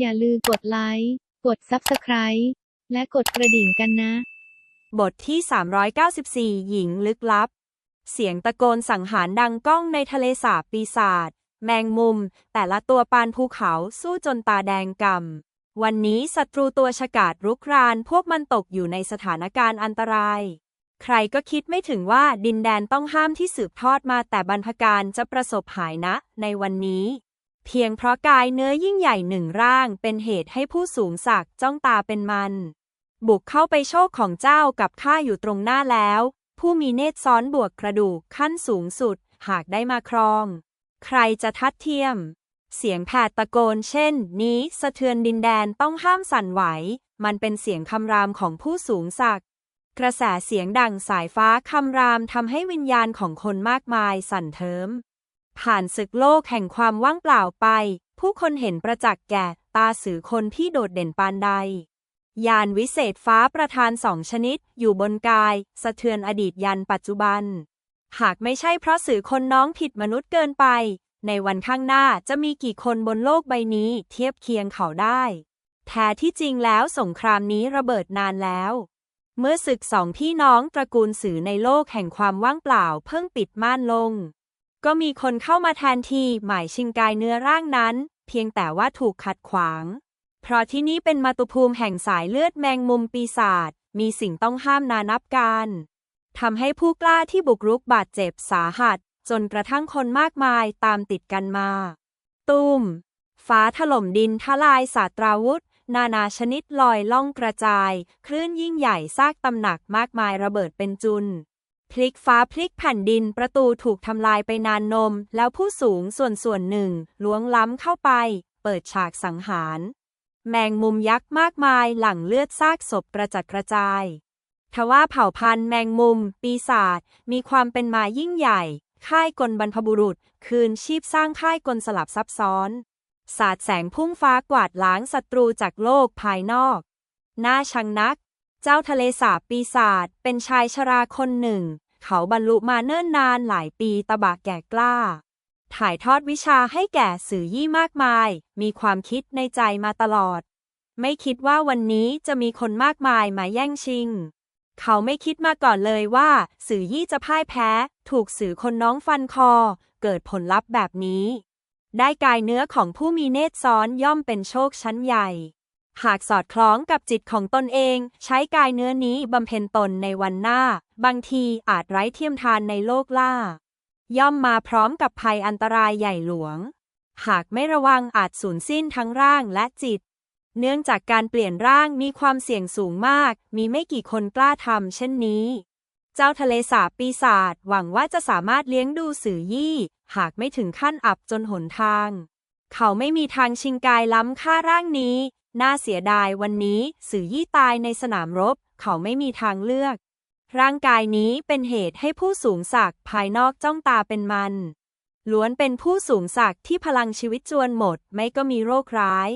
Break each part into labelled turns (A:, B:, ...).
A: อย่าลืมกดไลค์ กด Subscribe และกดกระดิ่งกันนะ
B: บทที่ 394 หญิงลึกลับ เสียงตะโกนสังหารดังก้องในทะเลสาบปีศาจ แมงมุม แต่ละตัวปานภูเขาสู้จนตาแดงกำวันนี้ศัตรูตัวฉกาจรุกราน พวกมันตกอยู่ในสถานการณ์อันตราย ใครก็คิดไม่ถึงว่าดินแดนต้องห้ามที่สืบทอดมาแต่บรรพการจะประสบหายนะ ในวันนี้ เพียงเพราะกายเนื้อยิ่งใหญ่หนึ่งร่างเป็นเหตุให้ผู้สูงศักดิ์จ้องตาเป็นมัน บุกเข้าไปโชคของเจ้ากับข้าอยู่ตรงหน้าแล้ว ผู้มีเนตรซ้อนบวกกระดูกขั้นสูงสุด หากได้มาครอง ใครจะทัดเทียม เสียงแผดตะโกนเช่น นี้สะเทือนดินแดนต้องห้ามสั่นไหว มันเป็นเสียงคำรามของผู้สูงศักดิ์กระแสเสียงดังสายฟ้าคำรามทำให้วิญญาณของคนมากมายสั่นเทิม ผ่านศึกโลกแห่งความว่างเปล่าไป ผู้คนเห็นประจักษ์แก่ตาสื่อคนที่โดดเด่นปานใด ยานวิเศษฟ้าประทานสองชนิด อยู่บนกาย สะเทือนอดีตยันปัจจุบัน หากไม่ใช่เพราะสื่อคนน้องผิดมนุษย์เกินไป ในวันข้างหน้าจะมีกี่คนบนโลกใบนี้เทียบเคียงเขาได้ แท้ที่จริงแล้วสงครามนี้ระเบิดนานแล้วเมื่อศึกสองพี่น้องตระกูลสื่อในโลกแห่งความว่างเปล่าเพิ่งปิดม่านลง ก็มีคนเข้ามาแทนที่หมายชิงกายเนื้อร่างนั้น เพียงแต่ว่าถูกขัดขวาง เพราะที่นี่เป็นมาตุภูมิแห่งสายเลือดแมงมุมปีศาจมีสิ่งต้องห้ามนานับการทำให้ผู้กล้าที่บุกรุกบาดเจ็บสาหัส จนกระทั่งคนมากมายตามติดกันมา ตุ้ม ฟ้าถล่มดินทลายสาตราวุธ นานาชนิดลอยล่องกระจาย คลื่นยิ่งใหญ่ซากตำหนักมากมายระเบิดเป็นจุน พลิกฟ้าพลิกแผ่นดินประตูถูกทำลายไปนานนม แล้วผู้สูงส่วนส่วนหนึ่งล้วงล้ำเข้าไป เปิดฉากสังหาร แมงมุมยักษ์มากมายหลั่งเลือดซากศพกระจัดกระจายทว่าเผ่าพันธุ์แมงมุม ปีศาจมีความเป็นมายิ่งใหญ่ ค่ายกลบรรพบุรุษ คืนชีพสร้างค่ายกลสลับซับซ้อน สาดแสงพุ่งฟ้ากวาดล้างศัตรูจากโลกภายนอกน่าชังนัก เจ้าทะเลสาบปีศาจเป็นชายชราคนหนึ่ง เขาบรรลุมาเนิ่นนานหลายปีตะบะแก่กล้า ถ่ายทอดวิชาให้แก่สื่อยี่มากมาย มีความคิดในใจมาตลอด ไม่คิดว่าวันนี้จะมีคนมากมายมาแย่งชิง เขาไม่คิดมาก่อนเลยว่า สื่อยี่จะพ่ายแพ้ ถูกสื่อคนน้องฟันคอ เกิดผลลัพธ์แบบนี้ ได้กายเนื้อของผู้มีเนตรซ้อนย่อมเป็นโชคชั้นใหญ่ หากสอดคล้องกับจิตของตนเอง ใช้กายเนื้อนี้บำเพ็ญตนในวันหน้า บางทีอาจไร้เทียมทานในโลกล่า ย่อมมาพร้อมกับภัยอันตรายใหญ่หลวง หากไม่ระวังอาจสูญสิ้นทั้งร่างและจิต เนื่องจากการเปลี่ยนร่างมีความเสี่ยงสูงมาก มีไม่กี่คนกล้าทำเช่นนี้ เจ้าทะเลสาบปีศาจหวังว่าจะสามารถเลี้ยงดูสื่อยี่ หากไม่ถึงขั้นอับจนหนทางเขาไม่มีทางชิงกายล้ำค่าร่างนี้ น่าเสียดายวันนี้สื่อยี่ตายในสนามรบ เขาไม่มีทางเลือก ร่างกายนี้เป็นเหตุให้ผู้สูงศักดิ์ภายนอกจ้องตาเป็นมัน ล้วนเป็นผู้สูงศักดิ์ที่พลังชีวิตจวนหมด ไม่ก็มีโรคร้าย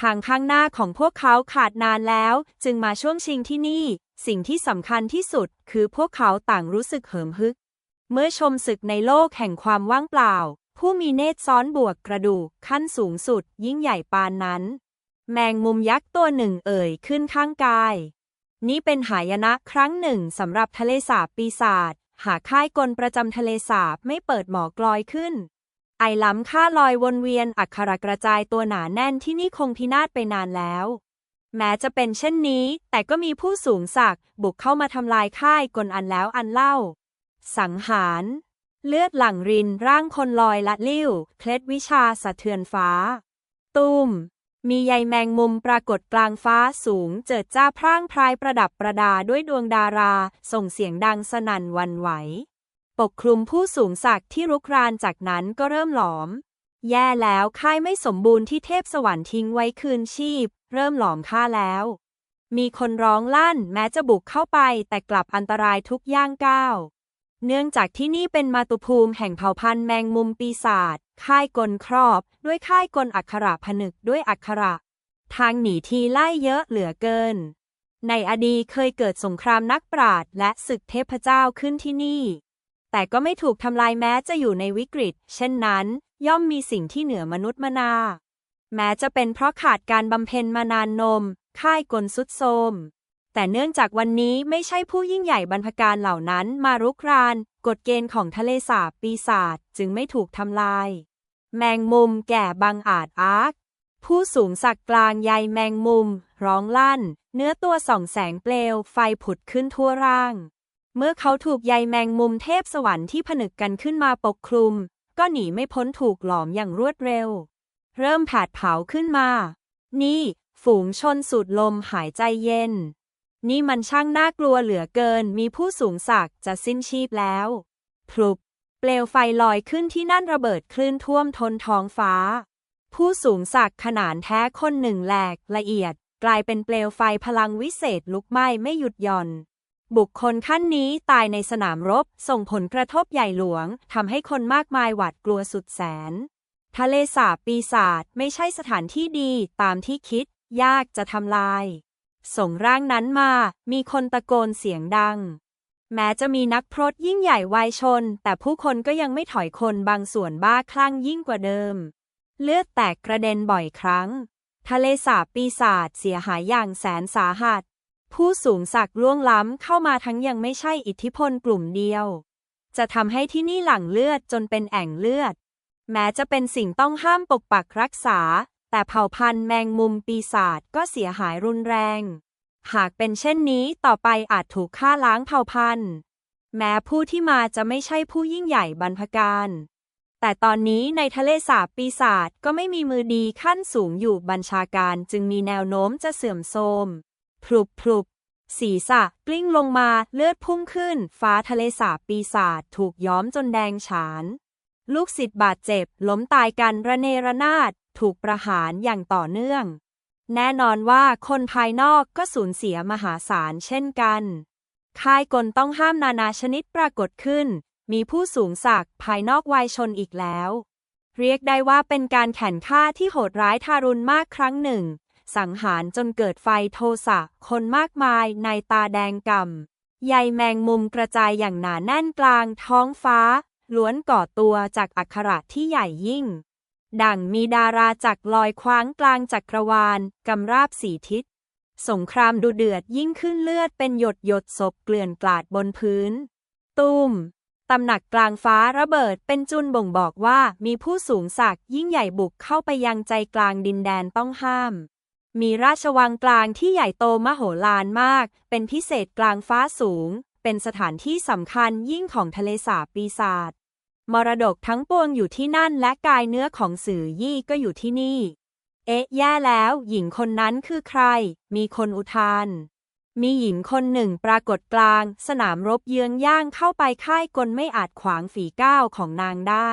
B: ทางข้างหน้าของพวกเขาขาดนานแล้ว จึงมาช่วงชิงที่นี่ สิ่งที่สำคัญที่สุด คือพวกเขาต่างรู้สึกเหิมฮึก เมื่อชมศึกในโลกแห่งความว่างเปล่า ผู้มีเนตรซ้อนบวกกระดูกขั้นสูงสุด ยิ่งใหญ่ปานนั้น แมงมุมยักษ์ตัวหนึ่งเอ่ยขึ้นข้างกาย นี่เป็นหายนะครั้งหนึ่งสำหรับทะเลสาบปีศาจหากค่ายกลประจำทะเลสาบไม่เปิดหมอกลอยขึ้น ไอล้ำค่าลอยวนเวียนอักขระกระจายตัวหนาแน่นที่นี่คงพินาศไปนานแล้ว แม้จะเป็นเช่นนี้ แต่ก็มีผู้สูงศักดิ์บุกเข้ามาทำลายค่ายกลอันแล้วอันเล่า สังหาร เลือดหลั่งรินร่างคนลอยละลิ้ว เคล็ดวิชาสะเทือนฟ้า ตุ้ม มีใยแมงมุมปรากฏกลางฟ้าสูงเจิดจ้าพร่างพรายประดับประดาด้วยดวงดารา ส่งเสียงดังสนั่นวันไหว ปกคลุมผู้สูงศักดิ์ที่รุกรานจากนั้นก็เริ่มหลอม แย่แล้วค่ายไม่สมบูรณ์ที่เทพสวรรค์ทิ้งไว้คืนชีพ เริ่มหลอมค่าแล้ว มีคนร้องลั่นแม้จะบุกเข้าไปแต่กลับอันตรายทุกย่างก้าว เนื่องจากที่นี่เป็นมาตุภูมิแห่งเผ่าพันธุ์แมงมุมปีศาจ ค่ายกลครอบ ด้วยค่ายกลอักขระผนึกด้วยอักขระ ทางหนีทีไล่เยอะเหลือเกิน ในอดีตเคยเกิดสงครามนักปราชญ์และศึกเทพเจ้าขึ้นที่นี่ แต่ก็ไม่ถูกทำลายแม้จะอยู่ในวิกฤต เช่นนั้น ย่อมมีสิ่งที่เหนือมนุษย์มนา แม้จะเป็นเพราะขาดการบำเพ็ญมานานนม ค่ายกลสุดโทม แต่เนื่องจากวันนี้ไม่ใช่ผู้ยิ่งใหญ่บรรพการเหล่านั้นมารุกราน กฎเกณฑ์ของทะเลสาบปีศาจจึงไม่ถูกทำลาย แมงมุมแก่บังอาจอาร์คผู้สูงสักกลางใยแมงมุม ร้องลั่น เนื้อตัวส่องแสงเปลวไฟผุดขึ้นทั่วร่าง เมื่อเขาถูกใยแมงมุมเทพสวรรค์ที่ผนึกกันขึ้นมาปกคลุม ก็หนีไม่พ้นถูกหลอมอย่างรวดเร็ว เริ่มแผดเผาขึ้นมา นี่ ฝูงชนสูดลมหายใจเย็น นี่มันช่างน่ากลัวเหลือเกิน มีผู้สูงศักดิ์จะสิ้นชีพแล้วพลุบเปลวไฟลอยขึ้นที่นั่นระเบิดคลื่นท่วมทนท้องฟ้า ผู้สูงศักดิ์ขนานแท้คนหนึ่งแหลกละเอียด กลายเป็นเปลวไฟพลังวิเศษลุกไหม้ไม่หยุดหย่อน บุคคลขั้นนี้ตายในสนามรบ ส่งผลกระทบใหญ่หลวงทำให้คนมากมายหวาดกลัวสุดแสน ทะเลสาบปีศาจไม่ใช่สถานที่ดีตามที่คิด ยากจะทำลาย ส่งร่างนั้นมา มีคนตะโกนเสียงดัง แม้จะมีนักพรตยิ่งใหญ่วายชน แต่ผู้คนก็ยังไม่ถอยคนบางส่วนบ้าคลั่งยิ่งกว่าเดิม เลือดแตกกระเด็นบ่อยครั้ง ทะเลสาบปีศาจเสียหายอย่างแสนสาหัส ผู้สูงศักดิ์ล่วงล้ำเข้ามาทั้งยังไม่ใช่อิทธิพลกลุ่มเดียว จะทำให้ที่นี่หลั่งเลือดจนเป็นแอ่งเลือด แม้จะเป็นสิ่งต้องห้ามปกปักรักษา แต่เผ่าพันธุ์แมงมุมปีศาจก็เสียหายรุนแรง หากเป็นเช่นนี้ต่อไปอาจถูกฆ่าล้างเผ่าพันธุ์ แม้ผู้ที่มาจะไม่ใช่ผู้ยิ่งใหญ่บรรพการ แต่ตอนนี้ในทะเลสาบปีศาจก็ไม่มีมือดีขั้นสูงอยู่บัญชาการจึงมีแนวโน้มจะเสื่อมโทรมพลุบพลุบศีรษะกลิ้งลงมาเลือดพุ่งขึ้น ฟ้าทะเลสาบปีศาจถูกย้อมจนแดงฉาน ลูกศิษย์บาดเจ็บ ล้มตายกันระเนระนาด ถูกประหารอย่างต่อเนื่อง แน่นอนว่าคนภายนอกก็สูญเสียมหาศาลเช่นกัน ค่ายกลต้องห้ามนานาชนิดปรากฏขึ้น มีผู้สูงศักดิ์ภายนอกวัยชนอีกแล้ว เรียกได้ว่าเป็นการแข่งฆ่าที่โหดร้ายทารุณมากครั้งหนึ่ง สังหารจนเกิดไฟโทสะคนมากมายในตาแดงกำ่ำใยแมงมุมกระจายอย่างหนาแน่นกลางท้องฟ้า ล้วนก่อตัวจากอักขระที่ใหญ่ยิ่ง ดั่งมีดาราจักรลอยคว้างกลางจักรวาลกำราบสีทิศ สงครามดูเดือดยิ่งขึ้นเลือดเป็นหยดหยดศพเกลื่อนกลาดบนพื้น ตุ้มตำหนักกลางฟ้าระเบิดเป็นจุนบ่งบอกว่ามีผู้สูงศักดิ์ยิ่งใหญ่บุกเข้าไปยังใจกลางดินแดนต้องห้าม มีราชวังกลางที่ใหญ่โตมโหฬารมาก เป็นพิเศษกลางฟ้าสูง เป็นสถานที่สำคัญยิ่งของทะเลสาบปีศาจ มรดกทั้งปวงอยู่ที่นั่นและกายเนื้อของสื่อยี่ก็อยู่ที่นี่ เอ๊ะ แย่แล้ว หญิงคนนั้นคือใคร มีคนอุทาน มีหญิงคนหนึ่งปรากฏกลาง สนามรบเยื้องย่างเข้าไปค่ายกลไม่อาจขวางฝีก้าวของนางได้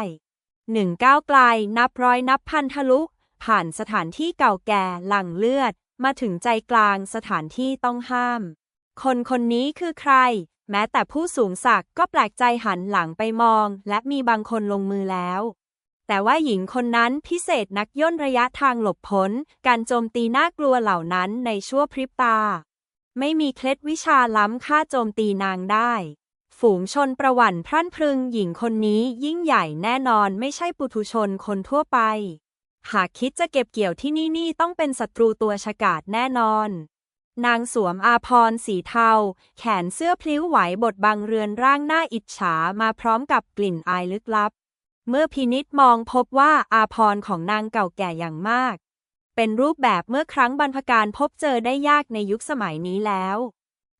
B: หนึ่งก้าวไกลนับร้อยนับพันทะลุ ผ่านสถานที่เก่าแก่หลั่งเลือด มาถึงใจกลางสถานที่ต้องห้าม คนคนนี้คือใคร แม้แต่ผู้สูงศักดิ์ก็แปลกใจหันหลังไปมอง และมีบางคนลงมือแล้ว แต่ว่าหญิงคนนั้นพิเศษนักย่นระยะทางหลบพ้นการโจมตีน่ากลัวเหล่านั้นในชั่วพริบตา ไม่มีเคล็ดวิชาล้ำค่าโจมตีนางได้ ฝูงชนประวั่นพรั่นพรึงหญิงคนนี้ยิ่งใหญ่แน่นอนไม่ใช่ปุถุชนคนทั่วไป หากคิดจะเก็บเกี่ยวที่นี่นี่ต้องเป็นศัตรูตัวฉกาจแน่นอน นางสวมอาพรสีเทา แขนเสื้อพลิ้วไหวบทบังเรือนร่างหน้าอิจฉามาพร้อมกับกลิ่นอายลึกลับ เมื่อพินิษมองพบว่าอาพรของนางเก่าแก่อย่างมาก เป็นรูปแบบเมื่อครั้งบรรพการพบเจอได้ยากในยุคสมัยนี้แล้ว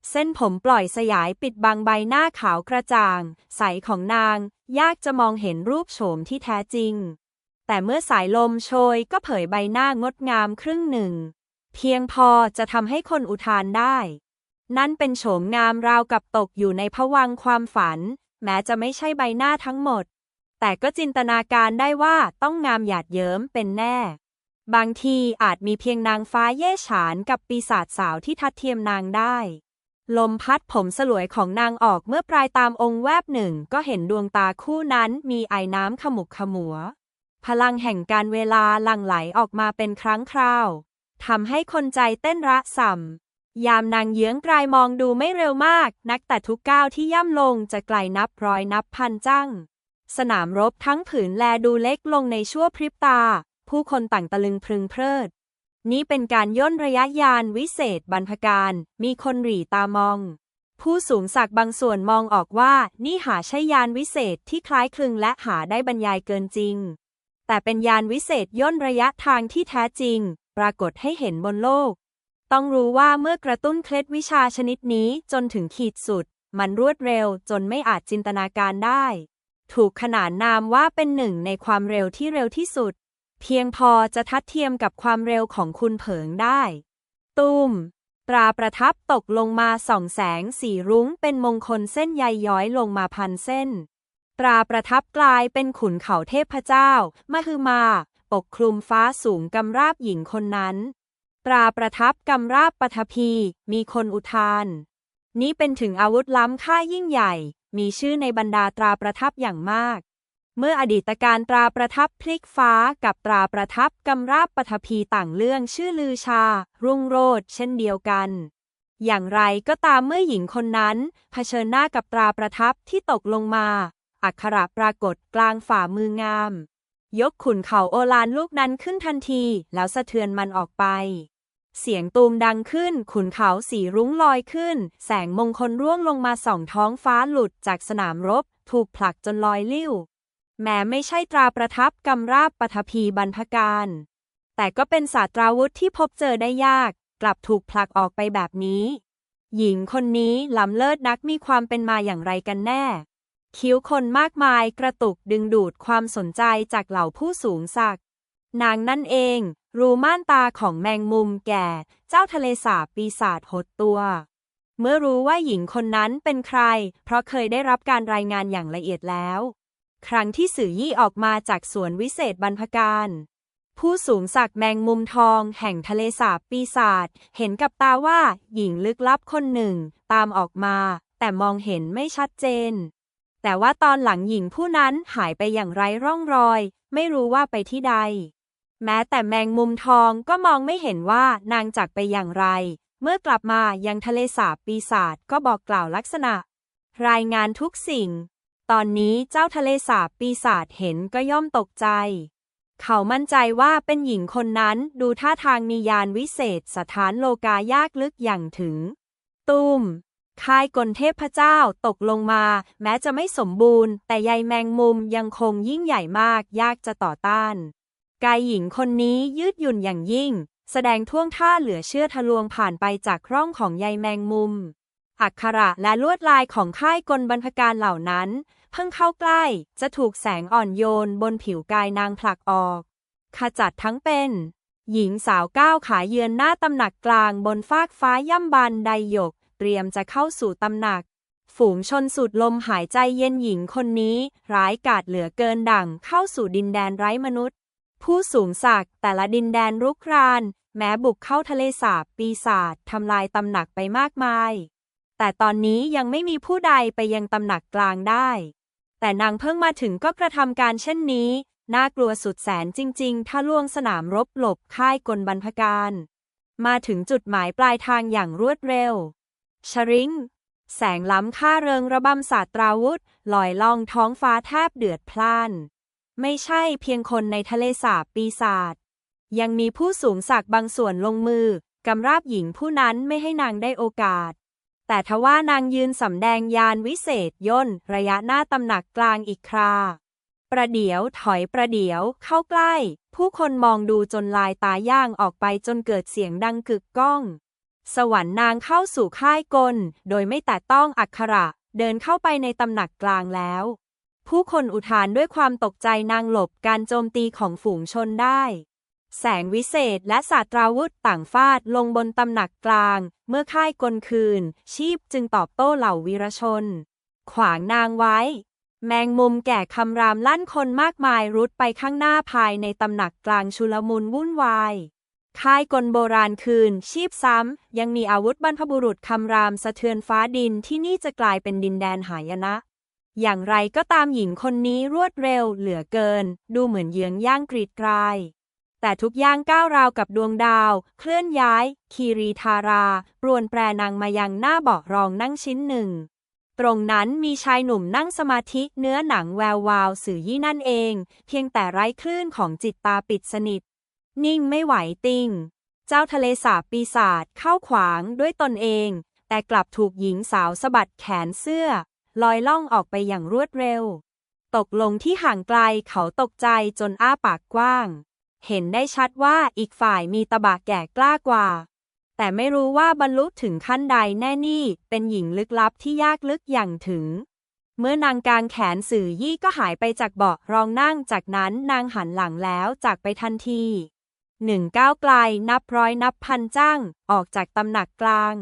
B: เส้นผมปล่อยสยายปิดบังใบหน้าขาวกระจ่าง ใสของนาง ยากจะมองเห็นรูปโฉมที่แท้จริง แต่เมื่อสายลมโชยก็เผยใบหน้างดงามครึ่งหนึ่ง เพียงพอจะทำให้คนอุทานได้ นั่นเป็นโฉมงามราวกับตกอยู่ในผวังความฝัน แม้จะไม่ใช่ใบหน้าทั้งหมด แต่ก็จินตนาการได้ว่าต้องงามหยาดเยิ้มเป็นแน่ บางทีอาจมีเพียงนางฟ้าเย่ฉานกับปีศาจสาวที่ทัดเทียมนางได้ ลมพัดผมสลวยของนางออกเมื่อปลายตามองค์แวบหนึ่ง ก็เห็นดวงตาคู่นั้นมีไอ้น้ำขมุกขมัว พลังแห่งการเวลาหลั่งไหลออกมาเป็นครั้งคราว ทำให้คนใจเต้นระส่ำ ยามนางเยื้องกลายมองดูไม่เร็วมาก นักแต่ทุกก้าวที่ย่ำลงจะไกลนับร้อยนับพันจังสนามรบทั้งผืนแลดูเล็กลงในชั่วพริบตา ผู้คนต่างตะลึงพรึงเพลิด นี่เป็นการย่นระยะยานวิเศษบรรพการ มีคนหรี่ตามอง ผู้สูงศักดิ์บางส่วนมองออกว่านี่หาใช่ยานวิเศษที่คล้ายคลึงและหาได้บรรยายเกินจริงแต่เป็นยานวิเศษย่นระยะทางที่แท้จริง ปรากฏให้เห็นบนโลก ต้องรู้ว่าเมื่อกระตุ้นเคล็ดวิชาชนิดนี้จนถึงขีดสุด มันรวดเร็วจนไม่อาจจินตนาการได้ ถูกขนานนามว่าเป็นหนึ่งในความเร็วที่เร็วที่สุด เพียงพอจะทัดเทียมกับความเร็วของคุณเผิงได้ ตุ้มตราประทับตกลงมาส่องแสงสีรุ้งเป็นมงคลเส้นใยย้อยลงมาพันเส้น ตราประทับกลายเป็นขุนเขาเทพเจ้ามหึมา ปกคลุมฟ้าสูงกำราบหญิงคนนั้น ตราประทับกำราบปฐพี มีคนอุทาน นี้เป็นถึงอาวุธล้ำค่ายิ่งใหญ่ มีชื่อในบรรดาตราประทับอย่างมาก เมื่ออดีตการตราประทับพลิกฟ้ากับตราประทับกำราบปฐพีต่างเรื่องชื่อลือชา รุ่งโรจน์เช่นเดียวกันอย่างไรก็ตามเมื่อหญิงคนนั้นเผชิญหน้ากับตราประทับที่ตกลงมา อักขระปรากฏกลางฝ่ามืองาม ยกขุนเขาโอลานลูกนั้นขึ้นทันที แล้วสะเทือนมันออกไป เสียงตูมดังขึ้น ขุนเขาสีรุ้งลอยขึ้น แสงมงคลร่วงลงมาส่องท้องฟ้าหลุดจากสนามรบ ถูกผลักจนลอยลิ้ว แม้ไม่ใช่ตราประทับกำราบปฐพีบรรพการ แต่ก็เป็นศาสตราวุธที่พบเจอได้ยาก กลับถูกผลักออกไปแบบนี้ หญิงคนนี้ล้ำเลิศนักมีความเป็นมาอย่างไรกันแน่ คิ้วคนมากมายกระตุกดึงดูดความสนใจจากเหล่าผู้สูงศักดิ์นางนั่นเอง รูม่านตาของแมงมุมแก่ เจ้าทะเลสาบปีศาจหดตัว เมื่อรู้ว่าหญิงคนนั้นเป็นใคร เพราะเคยได้รับการรายงานอย่างละเอียดแล้ว ครั้งที่สื่อยี่ออกมาจากสวนวิเศษบรรพการ ผู้สูงศักดิ์แมงมุมทองแห่งทะเลสาบปีศาจเห็นกับตาว่าหญิงลึกลับคนหนึ่ง ตามออกมา แต่มองเห็นไม่ชัดเจน แต่ว่าตอนหลังหญิงผู้นั้นหายไปอย่างไร้ร่องรอย ไม่รู้ว่าไปที่ใด แม้แต่แมงมุมทองก็มองไม่เห็นว่านางจากไปอย่างไร เมื่อกลับมายังทะเลสาบปีศาจก็บอกกล่าวลักษณะ รายงานทุกสิ่ง ตอนนี้เจ้าทะเลสาบปีศาจเห็นก็ย่อมตกใจ เขามั่นใจว่าเป็นหญิงคนนั้นดูท่าทางมียานวิเศษสถานโลกายากลึกอย่างถึง ตุ้ม ค่ายกลเทพเจ้าตกลงมา แม้จะไม่สมบูรณ์ แต่ใยแมงมุมยังคงยิ่งใหญ่มาก ยากจะต่อต้าน กายหญิงคนนี้ยืดหยุ่นอย่างยิ่ง แสดงท่วงท่าเหลือเชื่อทะลวงผ่านไปจากร่องของใยแมงมุม อักขระและลวดลายของค่ายกลบรรพการเหล่านั้น เพิ่งเข้าใกล้ จะถูกแสงอ่อนโยนบนผิวกายนางผลักออกขจัดทั้งเป็น หญิงสาวก้าวขาเยือนหน้าตำหนักกลางบนฟากฟ้าย่ำบานไดหยก เตรียมจะเข้าสู่ตำหนัก ฝูงชนสูดลมหายใจเย็นหญิงคนนี้ ร้ายกาจเหลือเกินดั่งเข้าสู่ดินแดนไร้มนุษย์ ผู้สูงศักดิ์แต่ละดินแดนรุกราน แม้บุกเข้าทะเลสาบปีศาจทำลายตำหนักไปมากมาย แต่ตอนนี้ยังไม่มีผู้ใดไปยังตำหนักกลางได้ แต่นางเพิ่งมาถึงก็กระทำการเช่นนี้น่ากลัวสุดแสนจริง ๆ ถ้าล่วงสนามรบหลบค่ายกลบรรพการ มาถึงจุดหมายปลายทางอย่างรวดเร็ว ชริง แสงล้ำค่าเริงระบำศาสตราวุธ ลอยล่องท้องฟ้าแทบเดือดพล่าน ไม่ใช่เพียงคนในทะเลสาบปีศาจ ยังมีผู้สูงศักดิ์บางส่วนลงมือกำราบหญิงผู้นั้นไม่ให้นางได้โอกาส แต่ทว่านางยืนสำแดงยานวิเศษย่น ระยะหน้าตำหนักกลางอีกครา ประเดี๋ยวถอยประเดี๋ยวเข้าใกล้ ผู้คนมองดูจนลายตาย่างออกไปจนเกิดเสียงดังกึกก้อง สวรรค์นางเข้าสู่ค่ายกล โดยไม่แตะต้องอักขระ เดินเข้าไปในตำหนักกลางแล้ว ผู้คนอุทานด้วยความตกใจนางหลบการโจมตีของฝูงชนได้ แสงวิเศษและศาสตราวุธต่างฟาดลงบนตำหนักกลาง เมื่อค่ายกลคืน ชีพจึงตอบโต้เหล่าวีรชน ขวางนางไว้ แมงมุมแก่คำรามลั่นคนมากมายรุดไปข้างหน้าภายในตำหนักกลางชุลมุนวุ่นวาย ค่ายกลโบราณคืน ชีพซ้ำ ยังมีอาวุธบรรพบุรุษคำรามสะเทือนฟ้าดินที่นี่จะกลายเป็นดินแดนหายนะ อย่างไรก็ตามหญิงคนนี้รวดเร็วเหลือเกิน ดูเหมือนเยื้องย่างกรีดกราย แต่ทุกย่างก้าวราวกับดวงดาว เคลื่อนย้าย คีรีทาราปรวนแปรนางมายังหน้าเบาะรองนั่งชิ้นหนึ่ง ตรงนั้นมีชายหนุ่มนั่งสมาธิเนื้อหนังแวววาวสื่อยี่นั่นเอง เพียงแต่ไร้คลื่นของจิตตาปิดสนิท นิ่งไม่ไหวติงเจ้าทะเลสาบปีศาจเข้าขวางด้วยตนเอง แต่กลับถูกหญิงสาวสะบัดแขนเสื้อ ลอยล่องออกไปอย่างรวดเร็ว ตกลงที่ห่างไกลเขาตกใจจนอ้าปากกว้าง เห็นได้ชัดว่าอีกฝ่ายมีตะบะแก่กล้ากว่า แต่ไม่รู้ว่าบรรลุถึงขั้นใดแน่นี่เป็นหญิงลึกลับที่ยากลึกอย่างถึงเมื่อนางกางแขนสื่อยี่ก็หายไปจากเบาะรองนั่งจากนั้นนางหันหลังแล้วจากไปทันที หนึ่งก้าวไกลนับร้อยนับพันจ้าง ออกจากตำหนักกลาง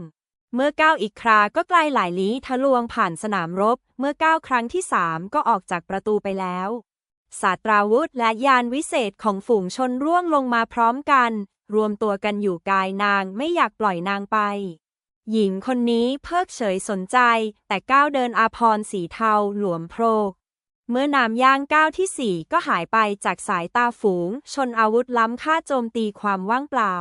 B: เมื่อก้าวอีกคราก็ไกลหลายลี้ทะลวงผ่านสนามรบ เมื่อก้าวครั้งที่สามก็ออกจากประตูไปแล้วศาสตราวุธและยานวิเศษของฝูงชนร่วงลงมาพร้อมกัน รวมตัวกันอยู่กายนางไม่อยากปล่อยนางไป หญิงคนนี้เพิกเฉยสนใจ แต่ก้าวเดินอาพรสีเทาหลวมโพรก เมื่อนามย่างก้าวที่สี่ก็หายไปจากสายตาฝูง ชนอาวุธล้ำค่าโจมตีความว่างเปล่า